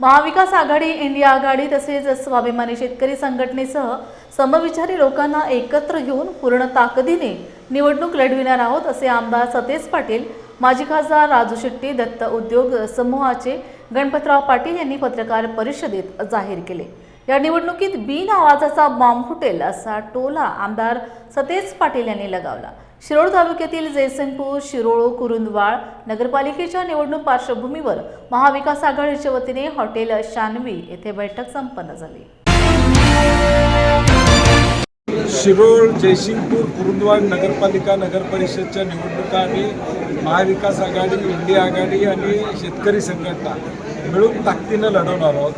महाविकास आघाडी India आघाडी तसेच स्वाभिमानी शेतकरी संघटनेसह समविचारी लोकांना एकत्र घेऊन पूर्ण ताकदीने निवडणूक लढविणार आहोत असे आमदार सतेज पाटील माजी खासदार राजू शेट्टी दत्त उद्योग समूहाचे गणपतराव पाटील यांनी पत्रकार परिषदेत जाहीर केले. या निवडणुकीत बिन आवाजाचा बॉम्ब फुटेल असा टोला आमदार सतेज पाटील यांनी लगावला. शिरोळ तालुक्यातील जयसिंगपूर शिरोळ कुरुंदवाळ नगरपालिकेच्या निवडणूक पार्श्वभूमीवर महाविकास आघाडीच्या वतीने हॉटेल शानवी येथे बैठक संपन्न झाली. शिरोळ जयसिंगपूर कुरुंदवाड नगरपालिका नगरपरिषदच्या निवडणुका आणि महाविकास आघाडी इंडिया आघाडी आणि शेतकरी संघटना मिळून ताकदीनं लढवणार आहोत.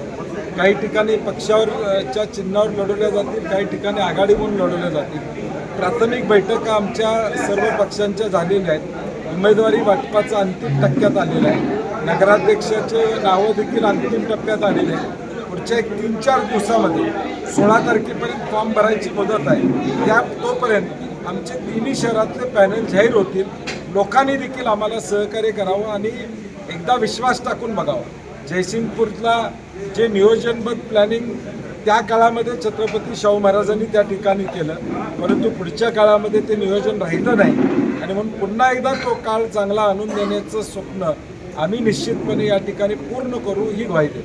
काही ठिकाणी पक्षावर च्या चिन्हावर लढवल्या जातील काही ठिकाणी आघाडी म्हणून लढवल्या जातील. प्राथमिक बैठका आमच्या सर्व पक्षांच्या झालेल्या आहेत. उमेदवारी वाटपाचा अंतिम टप्प्यात आलेला आहे. नगराध्यक्षाचे नावं देखील अंतिम टप्प्यात आलेले आहेत. पुढच्या एक तीन चार दिवसामध्ये सोळा तारखेपर्यंत फॉर्म भरायची मुदत आहे. त्या तोपर्यंत आमचे तिन्ही शहरातले पॅनल जाहीर होतील. लोकांनी देखील आम्हाला सहकार्य करावं आणि एकदा विश्वास टाकून बघावा. जयसिंगपूरला जे नियोजनबद्ध प्लॅनिंग त्या काळामध्ये छत्रपती शाहू महाराजांनी त्या ठिकाणी केलं. परंतु पुढच्या काळामध्ये ते नियोजन राहिलं नाही. आणि म्हणून पुन्हा एकदा तो काळ चांगला आणून देण्याचं स्वप्न आम्ही निश्चितपणे या ठिकाणी पूर्ण करू ही ग्वाही देतो.